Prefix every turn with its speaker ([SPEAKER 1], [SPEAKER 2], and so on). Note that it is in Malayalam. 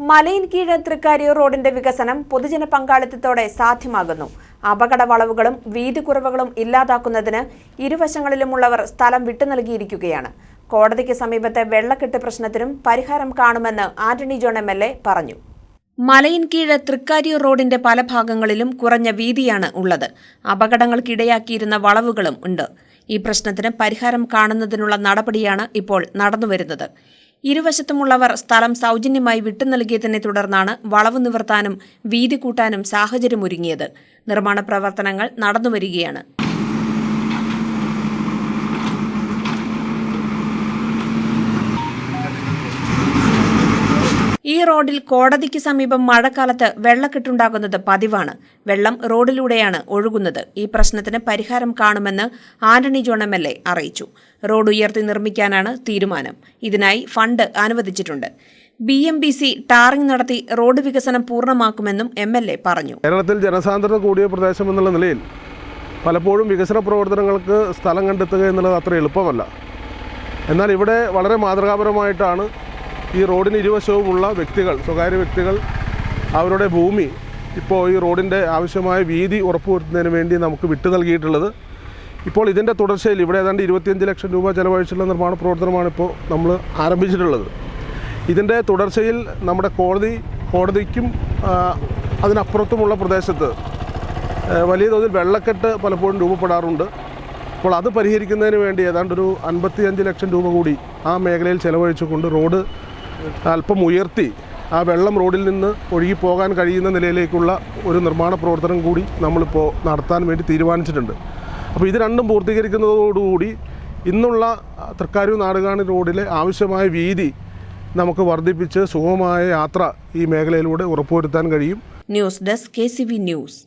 [SPEAKER 1] മലയിൻകീഴ് തൃക്കാരിയൂർ റോഡിന്റെ വികസനം പൊതുജന പങ്കാളിത്തത്തോടെ സാധ്യമാകുന്നു. അപകട വളവുകളും വീതി കുറവുകളും ഇല്ലാതാക്കുന്നതിന് ഇരുവശങ്ങളിലുമുള്ളവർ സ്ഥലം വിട്ടു നൽകിയിരിക്കുകയാണ്. കോടതിക്ക് സമീപത്തെ വെള്ളക്കെട്ട് പ്രശ്നത്തിനും പരിഹാരം കാണുമെന്ന് Antony John M L A പറഞ്ഞു. മലയിൻകീഴ് തൃക്കാരിയൂർ റോഡിന്റെ പല ഭാഗങ്ങളിലും കുറഞ്ഞ വീതിയാണ് ഉള്ളത്. അപകടങ്ങൾക്കിടയാക്കിയിരുന്ന വളവുകളും ഉണ്ട്. ഈ പ്രശ്നത്തിന് പരിഹാരം കാണുന്നതിനുള്ള നടപടിയാണ് ഇപ്പോൾ നടന്നുവരുന്നത്. ഇരുവശത്തുമുള്ളവർ സ്ഥലം സൗജന്യമായി വിട്ടു നൽകിയതിനെ തുടർന്നാണ് വളവ് നിവർത്താനും വീതി കൂട്ടാനും സാഹചര്യമൊരുങ്ങിയത്. നിർമ്മാണ പ്രവർത്തനങ്ങൾ നടന്നുവരികയാണ്. ഈ റോഡിൽ കോടതിക്ക് സമീപം മഴക്കാലത്ത് വെള്ളക്കെട്ടുണ്ടാകുന്നത് പതിവാണ്. വെള്ളം റോഡിലൂടെയാണ് ഒഴുകുന്നത്. ഈ പ്രശ്നത്തിന് പരിഹാരം കാണുമെന്ന് Antony John M L A അറിയിച്ചു. റോഡ് ഉയർത്തി നിർമ്മിക്കാനാണ് തീരുമാനം. ഇതിനായി ഫണ്ട് അനുവദിച്ചിട്ടുണ്ട്. B M B C tarring നടത്തി റോഡ് വികസനം പൂർണമാക്കുമെന്നും എം എൽ എ പറഞ്ഞു.
[SPEAKER 2] കേരളത്തിൽ ജനസാന്ദ്രത കൂടിയ പ്രദേശം എന്നുള്ള നിലയിൽ പലപ്പോഴും വികസന പ്രവർത്തനങ്ങൾക്ക് സ്ഥലം കണ്ടെത്തുക എന്നുള്ളത് അത്ര എളുപ്പമല്ല. എന്നാൽ ഇവിടെ വളരെ മാതൃകാപരമായിട്ടാണ് ഈ റോഡിന് ഇരുവശവുമുള്ള വ്യക്തികൾ സ്വകാര്യ വ്യക്തികൾ അവരുടെ ഭൂമി ഇപ്പോൾ ഈ റോഡിന്റെ ആവശ്യമായ വീതി ഉറപ്പുവരുത്തുന്നതിന് വേണ്ടി നമുക്ക് വിട്ടു നൽകിയിട്ടുള്ളത്. ഇപ്പോൾ ഇതിന്റെ തുടർച്ചയിൽ ഇവിടെ ഏതാണ്ട് ഇരുപത്തിയഞ്ച് ലക്ഷം രൂപ ചെലവഴിച്ചുള്ള നിർമ്മാണ പ്രവർത്തനമാണ് ഇപ്പോൾ നമ്മൾ ആരംഭിച്ചിട്ടുള്ളത്. ഇതിന്റെ തുടർച്ചയിൽ നമ്മുടെ കോടതി കോടതിക്കും അതിനപ്പുറത്തുമുള്ള പ്രദേശത്ത് വലിയ തോതിൽ വെള്ളക്കെട്ട് പലപ്പോഴും രൂപപ്പെടാറുണ്ട്. അപ്പോൾ അത് പരിഹരിക്കുന്നതിന് വേണ്ടി ഏതാണ്ട് ഒരു അൻപത്തി അഞ്ച് ലക്ഷം രൂപ കൂടി ആ മേഖലയിൽ ചെലവഴിച്ചുകൊണ്ട് റോഡ് അല്പം ഉയർത്തി ആ വെള്ളം റോഡിൽ നിന്ന് ഒഴുകി പോകാൻ കഴിയുന്ന നിലയിലേക്കുള്ള ഒരു നിർമ്മാണ പ്രവർത്തനം കൂടി നമ്മളിപ്പോൾ നടത്താൻ വേണ്ടി തീരുമാനിച്ചിട്ടുണ്ട്. അപ്പോൾ ഇത് രണ്ടും പൂർത്തീകരിക്കുന്നതോടുകൂടി ഇന്നുള്ള തൃക്കാരൂർ നാടുകാണി റോഡിലെ ആവശ്യമായ വീതി നമുക്ക് വർദ്ധിപ്പിച്ച് സുഗമമായ യാത്ര ഈ മേഖലയിലൂടെ ഉറപ്പുവരുത്താൻ കഴിയും.
[SPEAKER 1] News desk K news.